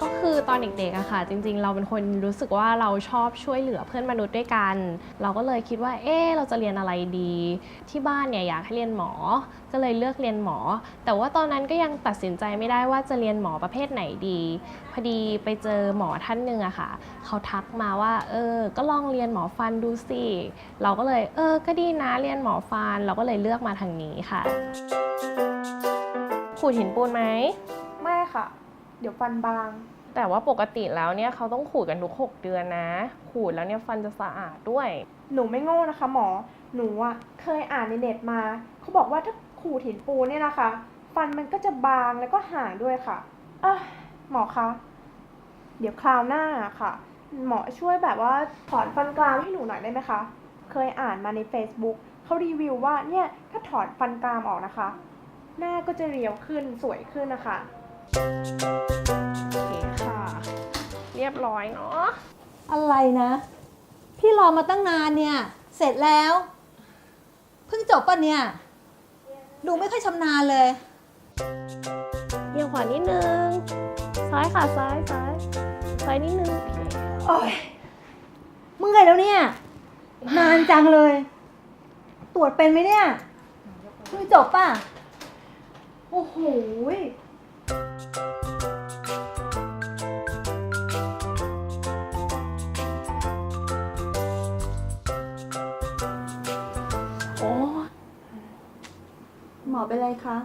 ก็คือตอนเด็กๆอะค่ะ จริง ๆ เราเป็นคนรู้สึกว่าเราชอบช่วยเหลือเพื่อนมนุษย์ด้วยกัน เราก็เลยคิดว่า เอ๊ะเราจะเรียนอะไรดี ที่บ้านเนี่ยอยากให้เรียนหมอ ก็เลยเลือกเรียนหมอ แต่ว่าตอนนั้นก็ยังตัดสินใจไม่ได้ว่าจะเรียนหมอประเภทไหนดี พอดีไปเจอหมอท่านหนึ่งอะค่ะ เขาทักมาว่า เออ ก็ลองเรียนหมอฟันดูสิ เราก็เลย เออ ก็ดีนะเรียนหมอฟัน เราก็เลยเลือกมาทางนี้ค่ะขูดหินปูนไหม ค่ะ เดี๋ยวฟันบาง แต่ว่าปกติแล้วเนี่ยเขาต้องขูดกันทุก6เดือนนะ ขูดแล้วเนี่ยฟันจะสะอาดด้วย หนูไม่โง่นะคะหมอ หนูอะเคยอ่านในเน็ตมา เขาบอกว่าถ้าขูดหินปูนเนี่ยนะคะ ฟันมันก็จะบางแล้วก็ห่างด้วยค่ะอะหมอคะ เดี๋ยวคราวหน้าค่ะ หมอช่วยแบบว่าถอนฟันกรามให้หนูหน่อยได้ไหมคะ เคยอ่านมาใน Facebook เขารีวิวว่าเนี่ยถ้าถอนฟันกรามออกนะคะ หน้าก็จะเรียวขึ้นสวยขึ้นนะคะ โอเคค่ะ เรียบร้อยเนาะ อะไรนะ พี่รอมาตั้งนานเนี่ย เสร็จแล้ว เพิ่งจบป่ะเนี่ย ดูไม่ค่อยชำนาญเลย เอียงขวานิดนึง ซ้ายค่ะซ้ายซ้าย ซ้ายนิดนึงโอเคโอ้ยเมื่อยแล้วเนี่ย นานจังเลย ตรวจเป็นไหมเนี่ยเพิ่งจบป่ะ โอ้โหย อเป็นไรคะ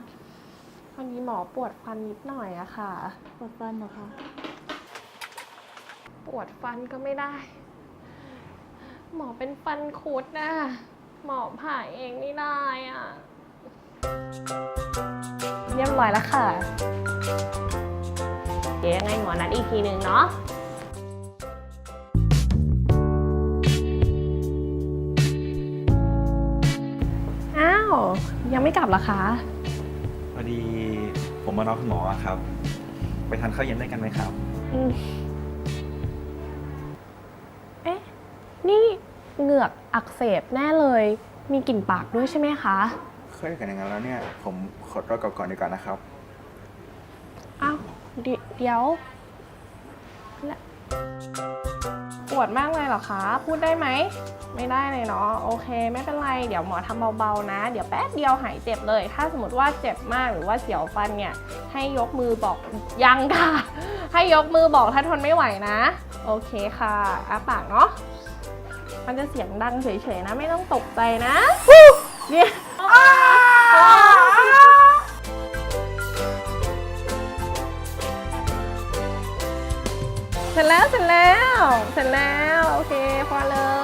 วันนี้หมอปวดฟันนิดหน่อยอะค่ะ ปวดฟันเหรอคะ ปวดฟันก็ไม่ได้ หมอเป็นฟันคุดนะหมอผ่าเองไม่ได้อะเรียบร้อยแล้วค่ะ เดี๋ยวยังไงหมอนัดอีกทีหนึ่งเนาะ ว ยังไม่กลับเหรอคะ พอดีผมมารอคุณหมออะครับ ไปทานข้าวเย็นด้วยกันไหมครับ อืมเอ๊ะ นี่เหงือกอักเสบแน่เลย มีกลิ่นปากด้วยใช่ไหมคะ เคยกันอย่างนั้นแล้วเนี่ย ผมขอตัวกลับก่อนดีกว่านะครับ อ้าว เดี๋ยวเดี๋ยวและปวดมากเลยเหรอคะ พูดได้ไหม ไม่ได้เลยเนาะโอเค ไม่เป็นไรเดี๋ยวหมอทำเบาๆนะ เดี๋ยวแป๊บเดียวหายเจ็บเลย ถ้าสมมติว่าเจ็บมากหรือว่าเสียวฟันเนี่ย ให้ยกมือบอกยังค่ะ ให้ยกมือบอกถ้าทนไม่ไหวนะ โอเคค่ะอาปากเนาะมันจะเสียงดังเฉยๆนะ ไม่ต้องตกใจนะเนี่ยเสร็จแล้วเสร็จแล้วเสร็จแล้ว โอเคพอเลย